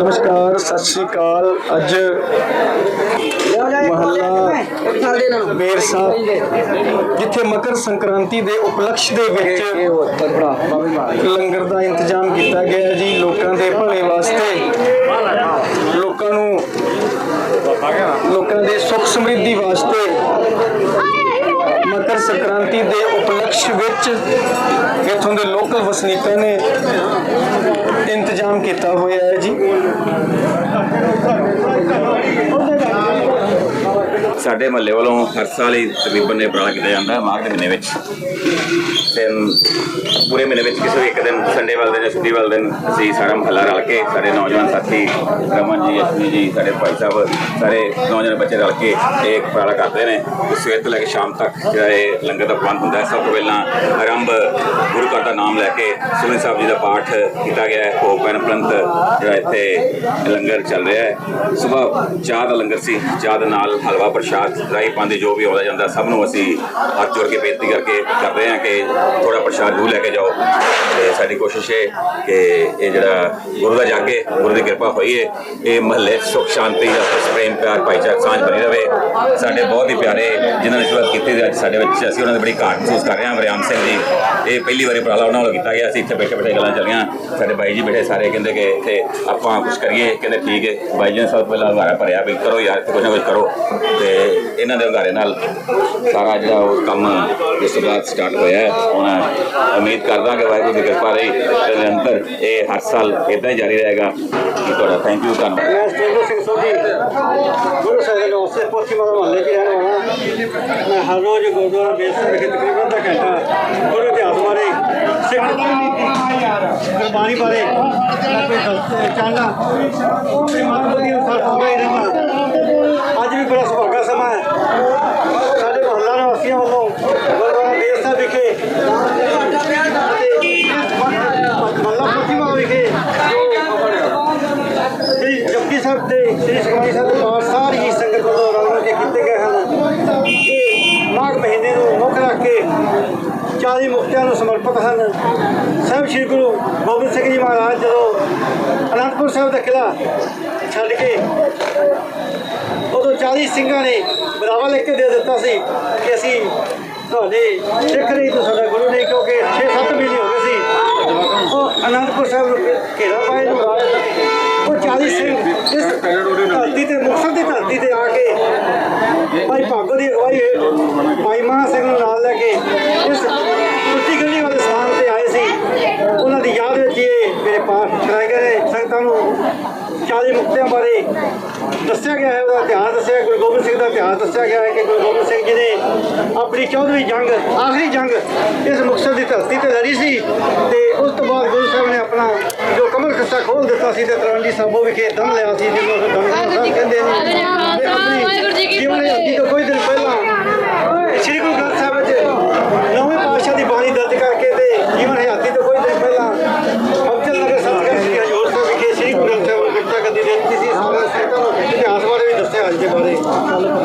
ਨਮਸਕਾਰ, ਸਤਿ ਸ਼੍ਰੀ ਅਕਾਲ। ਅੱਜ ਮਹੱਲਾ ਬੇਰ ਜਿੱਥੇ ਮਕਰ ਸੰਕ੍ਰਾਂਤੀ ਦੇ ਉਪਲਕਸ਼ ਦੇ ਵਿੱਚ ਲੰਗਰ ਦਾ ਇੰਤਜ਼ਾਮ ਕੀਤਾ ਗਿਆ ਜੀ, ਲੋਕਾਂ ਦੇ ਭਲੇ ਵਾਸਤੇ। ਲੋਕਾਂ ਨੂੰ, ਲੋਕਾਂ ਦੇ ਸੁੱਖ ਸਮਰਿੱਧੀ ਵਾਸਤੇ ਮਕਰ ਸੰਕ੍ਰਾਂਤੀ ਦੇ ਉਪਲਕਸ਼ ਵਿੱਚ ਇੱਥੋਂ ਦੇ ਲੋਕਲ ਵਸਨੀਕਾਂ ਨੇ ਇੰਤਜ਼ਾਮ ਕੀਤਾ ਹੋਇਆ ਹੈ ਜੀ। ਸਾਡੇ ਮਹੱਲੇ ਵੱਲੋਂ ਹਰ ਸਾਲ ਹੀ ਤਕਰੀਬਨ ਇਹ ਉਪਰਾਲਾ ਕੀਤਾ ਜਾਂਦਾ ਹੈ ਮਾਘ ਦੇ ਮਹੀਨੇ ਵਿੱਚ। ਤੇ ਪੂਰੇ ਮਹੀਨੇ ਵਿੱਚ ਕਿਸੇ ਵੀ ਇੱਕ ਦਿਨ ਸੰਡੇ ਵਾਲੇ ਦਿਨ ਜਾਂ ਛੁੱਟੀ ਵਾਲੇ ਦਿਨ ਅਸੀਂ ਸਾਰਾ ਮਹੱਲਾ ਰਲ ਕੇ, ਸਾਡੇ ਨੌਜਵਾਨ ਸਾਥੀ ਰਮਨ ਜੀ ਅਸ਼ਮੀ ਜੀ, ਸਾਡੇ ਭਾਈ ਸਾਹਿਬ, ਸਾਰੇ ਨੌਜਵਾਨ ਬੱਚੇ ਰਲ ਕੇ ਇਹ ਉਪਰਾਲਾ ਕਰਦੇ ਨੇ। ਸਵੇਰ ਤੋਂ ਲੈ ਕੇ ਸ਼ਾਮ ਤੱਕ ਜਿਹੜਾ ਇਹ ਲੰਗਰ ਦਾ ਪ੍ਰਬੰਧ ਹੁੰਦਾ ਹੈ, ਸਭ ਤੋਂ ਪਹਿਲਾਂ ਆਰੰਭ ਗੁਰੂ ਘਰ ਦਾ ਨਾਮ ਲੈ ਕੇ ਸੁਖਮਨੀ ਸਾਹਿਬ ਜੀ ਦਾ ਪਾਠ ਕੀਤਾ ਗਿਆ ਹੈ। ਭੋਗ ਪੈਣ ਜਿਹੜਾ ਇੱਥੇ ਲੰਗਰ ਚੱਲ ਰਿਹਾ ਹੈ। ਸਵੇਰ ਚਾਹ ਦਾ ਲੰਗਰ ਸੀ, ਚਾਹ ਦੇ ਨਾਲ ਹਲਵਾ ਪ੍ਰਸ਼ਾਦ ਰਾਈ ਪਾਉਂਦੇ, ਜੋ ਵੀ ਆਉਂਦਾ ਜਾਂਦਾ, ਸਭ ਨੂੰ ਅਸੀਂ ਹੱਥ ਜੋੜ ਕੇ ਬੇਨਤੀ ਕਰਕੇ ਕਰਦੇ ਹਾਂ ਕਿ ਥੋੜਾ ਪ੍ਰਸ਼ਾਦ ਜ਼ਰੂਰ ਲੈ ਕੇ ਜਾਓ। ਤੇ ਸਾਡੀ ਕੋਸ਼ਿਸ਼ ਹੈ ਕਿ ਇਹ ਜਿਹੜਾ ਗੁਰੂ ਦਾ ਜਾ ਕੇ ਗੁਰੂ ਦੀ ਕਿਰਪਾ ਹੋਈ ਹੈ ਇਹ ਮਹੱਲੇ 'ਚ ਸੁਖ, ਸ਼ਾਂਤੀ, ਆਪਸ ਪ੍ਰੇਮ, ਪਿਆਰ, ਭਾਈਚਾਰਕ ਸਾਂਝ ਬਣੀ ਰਵੇ। ਸਾਡੇ ਬਹੁਤ ਹੀ ਪਿਆਰੇ ਜਿਨ੍ਹਾਂ ਨੇ ਸ਼ੁਰੂਆਤ ਕੀਤੀ ਸੀ, ਅੱਜ ਸਾਡੇ ਵਿੱਚ ਅਸੀਂ ਉਹਨਾਂ ਦੀ ਬੜੀ ਘਾਟ ਮਹਿਸੂਸ ਕਰ ਰਹੇ ਹਾਂ, ਵਰਿਆਮ ਸਿੰਘ ਜੀ। ਇਹ ਪਹਿਲੀ ਵਾਰੀ ਉਪਰਾਲਾ ਉਹਨਾਂ ਵੱਲੋਂ ਕੀਤਾ ਗਿਆ ਸੀ ਇੱਥੇ ਬੈਠੇ ਬੈਠੇ ਗੱਲਾਂ ਚੱਲੀਆਂ। ਸਾਡੇ ਬਾਈ ਜੀ ਬੈਠੇ ਸਾਰੇ, ਕਹਿੰਦੇ ਕਿ ਇੱਥੇ ਆਪਾਂ ਕੁਝ ਕਰੀਏ, ਕਹਿੰਦੇ ਠੀਕ ਹੈ ਬਾਈ ਜੀ ਨੇ ਸਭ ਤੋਂ ਪਹਿਲਾਂ ਹੰਗਾਰਾ ਭਰਿਆ ਵੀ ਕਰੋ ਯਾਰ ਕੁਝ ਨਾ ਕੁਝ ਕਰੋ। ਤੇ ਇਹਨਾਂ ਦੇ ਹੰਗਾਰੇ ਨਾਲ ਸਾਰਾ ਜਿਹੜਾ ਉਹ ਕੰਮ ਇਸ ਤੋਂ ਬਾਅਦ ਸਟਾਰਟ ਹੋਇਆ ਹੁਣ ਉਮੀਦ ਕਰਦਾ ਕਿ ਵਾਹਿਗੁਰੂ ਦੀ ਕਿਰਪਾ ਰਹੀ, ਤੇ ਨਿਰੰਤਰ ਇਹ ਹਰ ਸਾਲ ਇਦਾਂ ਹੀ ਜਾਰੀ ਰਹੇਗਾ। ਜੀ, ਤੁਹਾਡਾ ਥੈਂਕ ਯੂ ਧੰਨਵਾਦ। ਮੈਂ ਸਟੇਬਲ ਸਿੰਘ ਸੋਢੀ, ਗੁਰੂ ਸਾਹਿਬ ਦੇ ਉਸੇ ਪੋਥੀ ਮਾਦਾ ਮਹੱਲੇ 'ਚ ਰਹਿਣ ਵਾਲਾ ਮੈਂ ਹਰ ਰੋਜ਼ ਗੁਰਦੁਆਰਾ ਬੇਸ ਵਿਖੇ ਤਕਰੀਬਨ ਅੱਧਾ ਘੰਟਾ ਗੁਰੂ ਇਤਿਹਾਸ ਬਾਰੇ, ਸਿੱਖ ਗੁਰਬਾਣੀ ਬਾਰੇ ਮੈਂ ਕੋਈ ਦੱਸ ਗੁਰਦੁਆਰਾ ਬੇਸ ਸਾਹਿਬ ਵਿਖੇ ਮਹੱਲਾ ਪੋਥੀ ਵਿਖੇ। ਸ੍ਰੀ ਜਪਜੀ ਸਾਹਿਬ ਤੇ ਸ੍ਰੀ ਸੁਖਮਨੀ ਸਾਹਿਬ ਦੇ ਪਾਠ ਸਾਰੀ ਸੰਗਤ ਵੱਲੋਂ ਰਲ ਕੀਤੇ ਗਏ ਹਨ। ਇਹ ਮਾਘ ਮਹੀਨੇ ਨੂੰ ਮੁੱਖ ਰੱਖ ਕੇ 40 ਮੁਕਤਿਆਂ ਨੂੰ ਸਮਰਪਿਤ ਹਨ। ਸਾਹਿਬ ਸ੍ਰੀ ਗੁਰੂ ਗੋਬਿੰਦ ਸਿੰਘ ਜੀ ਮਹਾਰਾਜ ਜਦੋਂ ਅਨੰਦਪੁਰ ਸਾਹਿਬ ਦਾ ਕਿਲਾ ਛੱਡ ਕੇ 40 ਸਿੰਘਾਂ ਨੇ ਬਰਾਵਾ ਲਿਖ ਕੇ ਦੇ ਦਿੱਤਾ ਸੀ ਕਿ ਅਸੀਂ ਤੁਹਾਡੇ ਸਿੱਖ ਨਹੀਂ ਤੋਂ ਸਾਡਾ ਗੁਰੂ ਨਹੀਂ, ਕਿਉਂਕਿ 6-7 ਮਹੀਨੇ ਹੋ ਗਏ ਸੀ। ਉਹ ਅਨੰਦਪੁਰ ਸਾਹਿਬ ਨੂੰ ਘੇਰਾ ਪਾਏ ਨੂੰ ਉਹ 40 ਸਿੰਘ ਇਸ ਧਰਤੀ ਤੇ, ਮੁਕਤਸਰ ਦੀ ਧਰਤੀ ਤੇ ਆ ਕੇ ਭਾਈ ਭਾਗੋ ਦੀ ਅਗਵਾਈ ਭਾਈ ਮਹਾ ਸਿੰਘ ਨੂੰ ਨਾਲ ਲੈ ਕੇ ਸਿੱਖਾਂ ਦੇ ਮੁਕਤਿਆਂ ਬਾਰੇ ਦੱਸਿਆ ਗਿਆ ਹੈ ਉਹਦਾ ਇਤਿਹਾਸ ਦੱਸਿਆ ਗੁਰੂ ਗੋਬਿੰਦ ਸਿੰਘ ਦਾ ਇਤਿਹਾਸ ਦੱਸਿਆ ਗਿਆ ਹੈ ਕਿ ਗੁਰੂ ਗੋਬਿੰਦ ਸਿੰਘ ਜੀ ਨੇ ਆਪਣੀ 14ਵੀਂ ਜੰਗ ਆਖਰੀ ਜੰਗ ਇਸ ਮੁਕਤਸਰ ਦੀ ਧਰਤੀ ਤੇ ਲੜੀ ਸੀ ਤੇ ਉਸ ਤੋਂ ਬਾਅਦ ਗੁਰੂ ਸਾਹਿਬ ਨੇ ਆਪਣਾ ਜੋ ਕਮਲ ਖੱਤਾ ਖੋਲ ਦਿੱਤਾ ਸੀ ਤੇ ਤਰਵੰਡੀ ਸਾਹਿਬੋ ਵਿਖੇ ਦਮ ਲਿਆ ਸੀ ਜਿਹਨੂੰ ਉਸ ਦਮ ਕਹਿੰਦੇ ਨੇ। ਆਪਣੀ ਜੀਵਨ ਕੋਈ ਦਿਨ ਪਹਿਲਾਂ